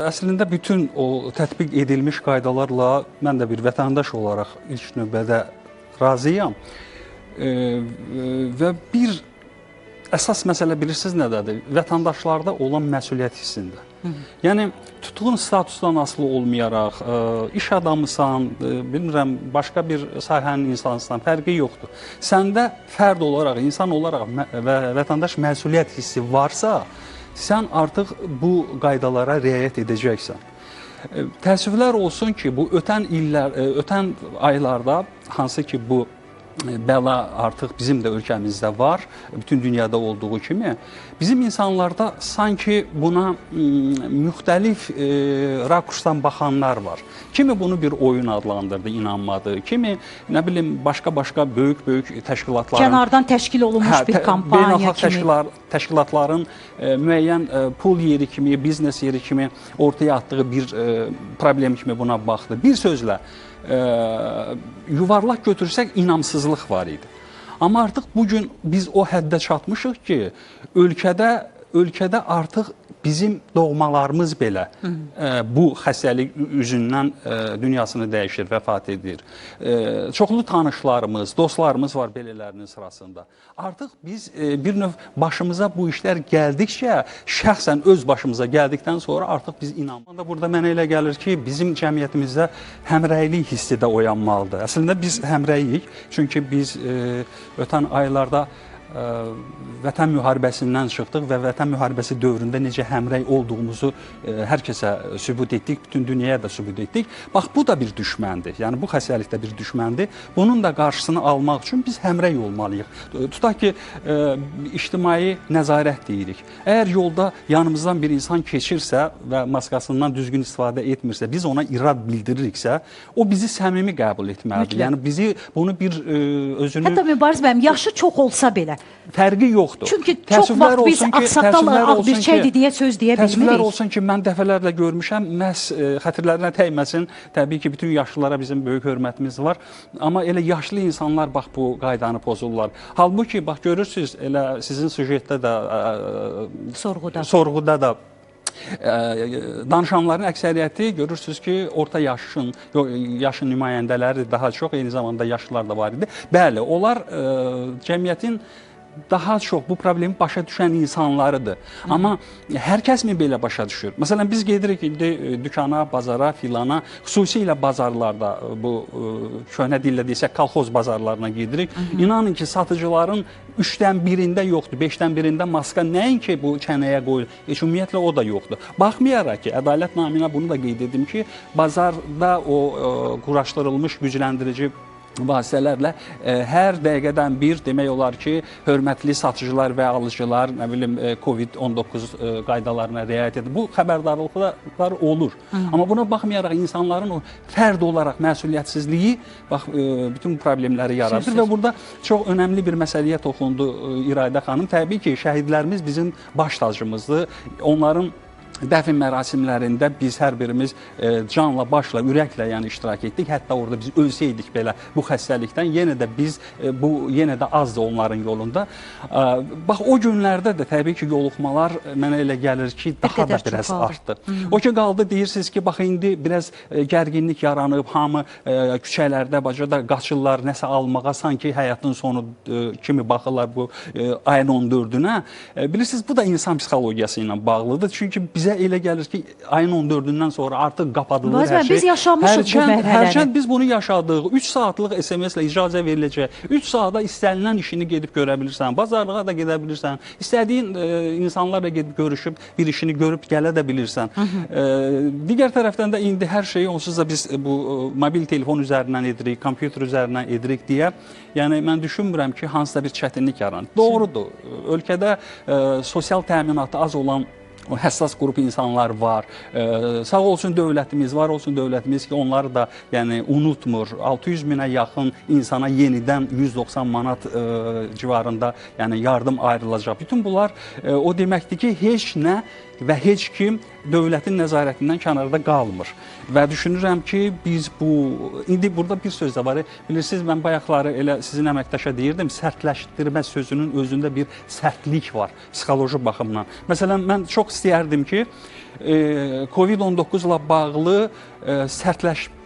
Əslində bütün o tətbiq edilmiş qaydalarla mən də bir vətəndaş olaraq ilk növbədə razıyam. E, e, və bir əsas məsələ bilirsiniz nədədir? Vətəndaşlarda olan məsuliyyət hissində. Yəni tutduğun statusdan asılı olmayaraq, ə, iş adamısan, ə, bilmirəm, başqa bir sahənin insansan, fərqi yoxdur. Səndə fərd olaraq, insan olaraq və vətəndaş məsuliyyət hissi varsa, sən artıq bu qaydalara riayət edəcəksən. Ə, Təəssüflər olsun ki, bu ötən illər, ə, ötən aylarda hansı ki bu e, bəla artıq bizim də ölkəmizdə var, bütün dünyada olduğu kimi. Bizim insanlarda sanki buna müxtəlif rakursdan baxanlar var. Kimi bunu bir oyun adlandırdı, inanmadı. Kimi nə bilim başqa-başqa böyük-böyük təşkilatların Kənardan təşkil olunmuş Hə, bir kampaniya beynəlxalq kimi. təşkilat, təşkilatların müəyyən pul yeri kimi, biznes yeri kimi ortaya atdığı bir problem kimi buna baxdı. Bir sözlə yuvarlaq götürsək inamsızlıq var idi. Amma artıq bu gün biz o həddə çatmışıq ki, ölkədə ölkədə artıq bizim doğmalarımız belə e, bu xəstəlik üzündən e, dünyasını dəyişir, vəfat edir. E, çoxlu tanışlarımız, dostlarımız var belələrinin sırasında. Artıq biz bir növ başımıza bu işlər gəldikcə, şəxsən öz başımıza gəldikdən sonra artıq biz inanmanda burada mənə elə gəlir ki, bizim cəmiyyətimizdə həmrəylik hissi də oyanmalıdır. Əslində biz həmrəyik, çünki biz ötən aylarda vətən müharibəsindən çıxdıq və vətən müharibəsi dövründə necə həmrəy olduğumuzu hər kəsə sübut etdik, bütün dünyaya da sübut etdik. Bax bu da bir düşməndir. Yəni bu xəstəlik də bir düşməndir. Bunun da qarşısını almaq üçün biz həmrəy olmalıyıq. Tutaq ki, ictimai nəzarət deyirik. Əgər yolda yanımızdan bir insan keçirsə və maskasından düzgün istifadə etmirsə, biz ona irad bildiririksə, o bizi səmimi qəbul etməlidir. Yəni bizi bunu bir özünü Hətta Mübariz bəyəm yaşı çox olsa belə. Fərqi yoxdur. Çünki çox Təəssüflər vaxt biz ağsaqqal təəssüflər bir şeydir deyə söz deyə Təəssüflər bilmirik. olsun ki, mən dəfələrlə görmüşəm, məhz e, xətirlərinə təyməsin. Təbii ki, bütün yaşlılara bizim böyük hörmətimiz var. Amma elə yaşlı insanlar bax bu qaydanı pozurlar. Halbuki bax görürsüz, elə sizin süjetdə də ə, Sorğuda. sorğuda da ə, danışanların əksəriyyəti görürsüz ki, orta yaşın, yaşın nümayəndələri daha çox, eyni zamanda yaşlılar da var idi. Bəli, onlar ə, cəmiyyətin daha çox bu problemi başa düşən insanlarıdır. Amma hər kəs mi belə başa düşür? Məsələn biz gedirik indi e, dükana, bazara, filana, xüsusilə bazarlarda e, bu e, köhnə dillə desək kolxoz bazarlarına gedirik. İnanın ki, satıcıların 3-dən birində yoxdur, 5-dən birində maska nəinki bu çənəyə qoyulur, heç ümumiyyətlə o da yoxdur. Baxmayaraq ki, ədalət naminə bunu da qeyd edim ki, bazarda o e, quraşdırılmış gücləndirici vasitələrlə e, hər dəqiqədən bir demək olar ki, hörmətli satıcılar və alıcılar, nə bilim e, COVID-19 e, qaydalarına riayət edir. Bu xəbərdarlıqlar olur. Amma buna baxmayaraq insanların o fərd olaraq məsuliyyətsizliyi bax e, bütün problemləri yaradır Sözsüz. və burada çox önəmli bir məsələyə toxundu İradə xanım. Təbii ki, şəhidlərimiz bizim baş tacımızdır. Onların Dəfn mərasimlərində biz hər birimiz e, canla, başla, ürəklə yəni iştirak etdik. Hətta orada biz ölsəydik belə bu xəstəlikdən yenə də biz e, bu yenə də azdır onların yolunda. E, bax o günlərdə də təbii ki, yoluxmalar mənə elə gəlir ki, daha da biraz artdı. O ki qaldı deyirsiniz ki, bax indi biraz gərginlik yaranıb, hamı küçələrdə bacada qaçırlar, nəsə almağa, sanki həyatın sonu kimi baxırlar bu ayın 14-ünə. E, bilirsiniz, bu da insan psixologiyası ilə bağlıdır. Çünki bizə elə gəlir ki, ayın 14-dən sonra artıq qapadılır Mübariz hər şey. biz yaşamışıq bu Hərçənd- mərhələni. Hərçənd biz bunu yaşadıq. 3 saatlıq SMS-lə icazə veriləcək. 3 saata istənilən işini gedib görə bilirsən. Bazarlığa da gedə bilirsən. İstədiyin e, insanlarla gedib görüşüb bir işini görüb gələ də bilirsən. E, digər tərəfdən də indi hər şeyi onsuz da biz e, bu e, mobil telefon üzərindən edirik, kompüter üzərindən edirik deyə, yəni mən düşünmürəm ki, hansısa bir çətinlik yaranır. Doğrudur. Ölkədə e, sosial təminatı az olan həssas qrup insanlar var. Ee, sağ olsun dövlətimiz, var olsun dövlətimiz ki, onları da yəni unutmur. 600 minə yaxın insana yenidən 190 manat e, civarında yəni yardım ayrılacaq. Bütün bunlar e, o deməkdir ki, heç nə və heç kim dövlətin nəzarətindən kənarda qalmır. Və düşünürəm ki, biz bu indi burada bir söz də var. Bilirsiniz, mən bayaqları elə sizin əməkdaşa deyirdim, sərtləşdirmə sözünün özündə bir sərtlik var psixoloji baxımdan. Məsələn, mən çox istəyərdim ki, e, COVID-19 ilə bağlı e,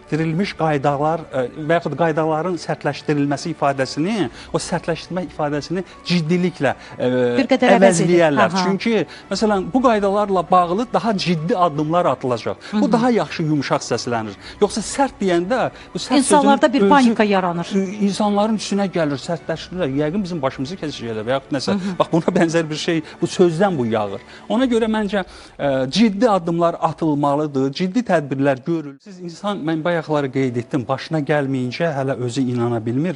sərtləşdirilmiş qaydalar e, və yaxud qaydaların sərtləşdirilməsi ifadəsini, o sərtləşdirmə ifadəsini ciddiliklə e, edir. əvəzləyərlər. Aha. Çünki məsələn bu qaydalarla bağlı daha ciddi addımlar atılacaq. Bu daha yaxşı yumşaq səslənir. Yoxsa sərt deyəndə bu sərt İnsanlarda bir özü- panika yaranır. İnsanların üstünə gəlir, sərtləşdirirlər. Yəqin bizim başımızı kəsirlər və yaxud nəsə. Bax buna bənzər bir şey bu sözdən bu yağır. Ona görə məncə ə, ciddi addımlar atılmalıdır, ciddi tədbirlər görülür. Siz insan mən bayaqları qeyd etdim, başına gəlməyincə hələ özü inana bilmir.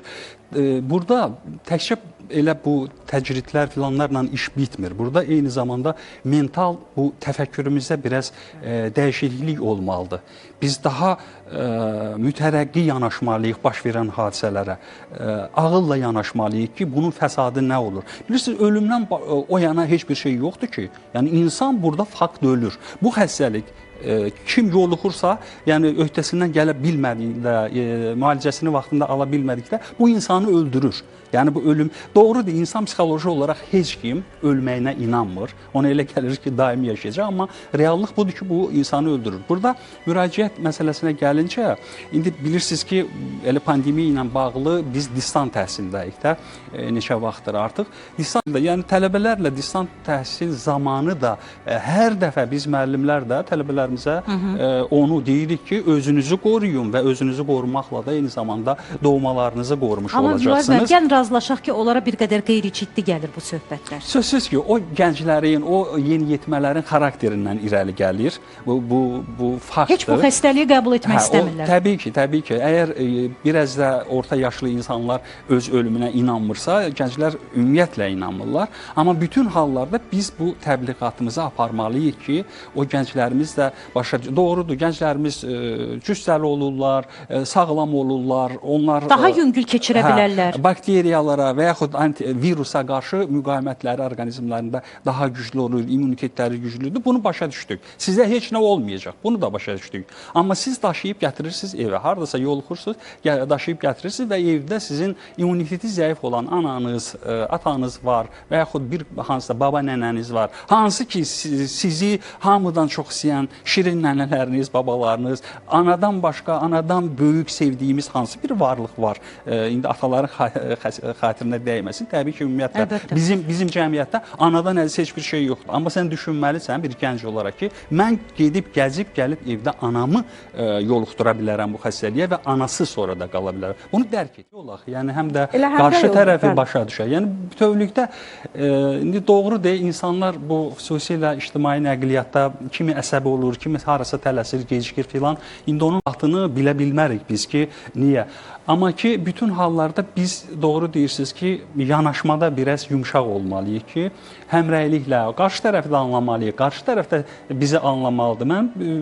Ə, burada təkcə elə bu təcridlər filanlarla iş bitmir. Burada eyni zamanda mental bu təfəkkürümüzdə biraz ə, dəyişiklik olmalıdır. Biz daha ə, mütərəqqi yanaşmalıyıq baş verən hadisələrə. Ə, ağılla yanaşmalıyıq ki, bunun fəsadı nə olur? Bilirsiniz, ölümdən o yana heç bir şey yoxdur ki. Yəni insan burada fakt ölür. Bu xəstəlik ə, kim yoluxursa, yəni öhdəsindən gələ bilmədikdə, ə, müalicəsini vaxtında ala bilmədikdə bu insanı öldürür. Yəni bu ölüm doğrudur, insan psixoloji olaraq heç kim ölməyinə inanmır. Ona elə gəlir ki, daimi yaşayacaq, amma reallıq budur ki, bu insanı öldürür. Burada müraciət məsələsinə gəlincə, indi bilirsiniz ki, elə pandemiya ilə bağlı biz distant təhsildəyik də e, neçə vaxtdır artıq. Distant, yəni tələbələrlə distant təhsil zamanı da e, hər dəfə biz müəllimlər də tələbələrimizə e, onu deyirik ki, özünüzü qoruyun və özünüzü qorumaqla da eyni zamanda doğmalarınızı qorumuş Amma olacaqsınız. müəllim, gəlin razılaşaq ki, onlara bir qədər qeyri-ciddi gəlir bu söhbətlər. Sözsüz ki, o gənclərin, o yeniyetmələrin xarakterindən irəli gəlir. Bu bu bu faktdır. Heç bu xəstəliyi qəbul etmək Hə, o, istəmirlər. təbii ki, təbii ki. Əgər e, biraz da orta yaşlı insanlar öz ölümünə inanmırsa, gənclər ümumiyyətlə inanmırlar. Amma bütün hallarda biz bu təbliğatımızı aparmalıyıq ki, o gənclərimiz də başa doğrudur. Gənclərimiz e, cüssəli olurlar, e, sağlam olurlar. Onlar Daha e, yüngül keçirə hə, bilərlər. bakteriyalara və yaxud virusa qarşı müqavimətləri orqanizmlərində daha güclü olur, immunitetləri güclüdür. Bunu başa düşdük. Sizə heç nə olmayacaq. Bunu da başa düşdük. Amma siz daşıyıb gətirirsiniz evə. Hardasa yoluxursunuz, daşıyıb gətirirsiniz və evdə sizin immuniteti zəif olan ananız, atanız var və yaxud bir hansısa baba nənəniz var. Hansı ki si- sizi hamıdan çox istəyən şirin nənələriniz, babalarınız, anadan başqa, anadan böyük sevdiyimiz hansı bir varlıq var. Ə, indi ataların xa- xəs- xatirinə dəyməsin. Təbii ki, ümumiyyətlə Əlbəttə. bizim bizim cəmiyyətdə anadan əziz heç bir şey yoxdur. Amma sən düşünməlisən bir gənc olaraq ki, mən gedib gəzib gəlib evdə anamı ə, yoluxdura bilərəm bu xəstəliyə və anası sonra da qala bilər. Bunu dərk. Olaq. Yəni həm də Elə həm də qarşı yox, tərəfi bəli. başa düşər. Yəni bütövlükdə ə, indi doğru deyil insanlar bu xüsusilə ictimai nəqliyyatda kimi əsəbi olur, kimi harasa tələsir, gecikir filan. İndi onun vaxtını bilə bilmərik biz ki, niyə? Amma ki bütün hallarda biz doğru deyirsiniz ki, yanaşmada biraz yumşaq olmalıyıq ki, həmrəyliklə qarşı tərəfi də anlamalıyıq. Qarşı tərəf də bizi anlamalıdır. Mən ə,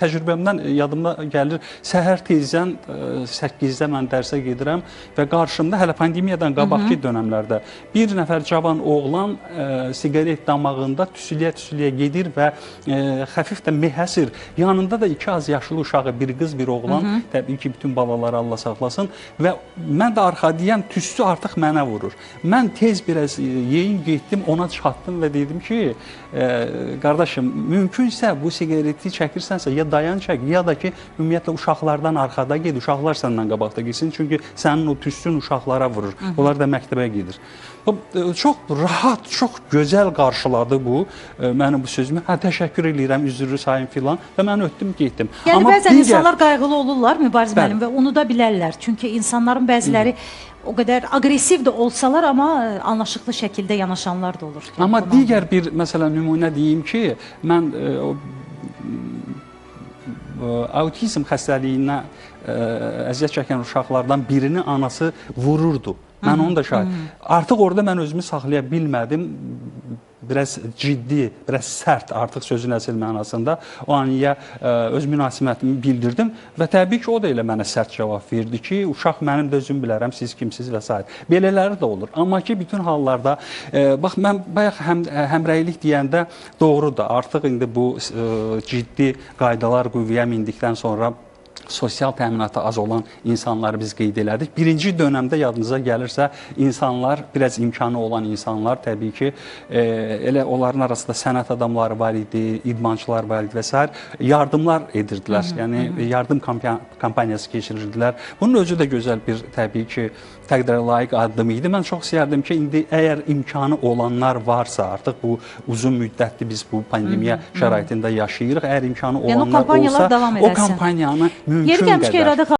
təcrübəmdən yadımda gəlir, səhər tezdən ə, 8-də mən dərsə gedirəm və qarşımda hələ pandemiyadan qabaqki dövrlərdə bir nəfər cavan oğlan ə, siqaret damağında tüsüləyə-tüsüləyə gedir və ə, xəfif də mehəsir. Yanında da iki az yaşlı uşağı, bir qız, bir oğlan. Təbii ki, bütün balaları Allah saxlasın və mən də arxadayam, tüstü artıq mənə vurur. Mən tez biraz ə, yeyin getdim, ona çatdım və dedim ki, ə, qardaşım, mümkünsə bu siqareti çəkirsənsə ya dayan çək, ya da ki, ümumiyyətlə uşaqlardan arxada get, uşaqlar səndən qabaqda getsin, çünki sənin o tüstün uşaqlara vurur. Onlar da məktəbə gedir. Bu ə, çox rahat, çox gözəl qarşıladı bu ə, mənim bu sözümü. Hə təşəkkür edirəm, üzrlü sayın filan və mən ötdüm, getdim. Yəni bəzən digər- insanlar qayğılı olurlar mübarizə Bəli. müəllim və unuda bilərlər. Çünki insanların bəziləri o qədər aqressiv də olsalar, amma ə, anlaşıqlı şəkildə yanaşanlar da olur. Amma bunu digər bir məsələn nümunə deyim ki, mən ə, o ə, autizm xəstəliyinə ə, əziyyət çəkən uşaqlardan birini anası vururdu. Mən onu da şahid. Artıq orada mən özümü saxlaya bilmədim. Biraz ciddi, biraz sərt artıq sözün əsl mənasında o aniyə ə, öz münasibətimi bildirdim və təbii ki, o da elə mənə sərt cavab verdi ki, uşaq mənim də özüm bilərəm, siz kimsiz və s. Belələri də olur. Amma ki, bütün hallarda ə, bax mən bayaq həm həmrəylik deyəndə doğrudur. Artıq indi bu ə, ciddi qaydalar qüvvəyə mindikdən sonra sosial təminatı az olan insanları biz qeyd elədik. Birinci dönəmdə yadınıza gəlirsə, insanlar, biraz imkanı olan insanlar təbii ki, e, elə onların arasında sənət adamları var idi, idmançılar var idi və s. yardımlar edirdilər. yəni yardım kampa- kampaniyası keçirirdilər. Bunun özü də gözəl bir təbii ki, təqdirə layiq addım idi. Mən çox istəyərdim ki, indi əgər imkanı olanlar varsa, artıq bu uzun müddətli biz bu pandemiya şəraitində yaşayırıq. Əgər imkanı Yəni o olanlar olsa, o kampaniyanı mümkün Yeri gəlmişkən qədər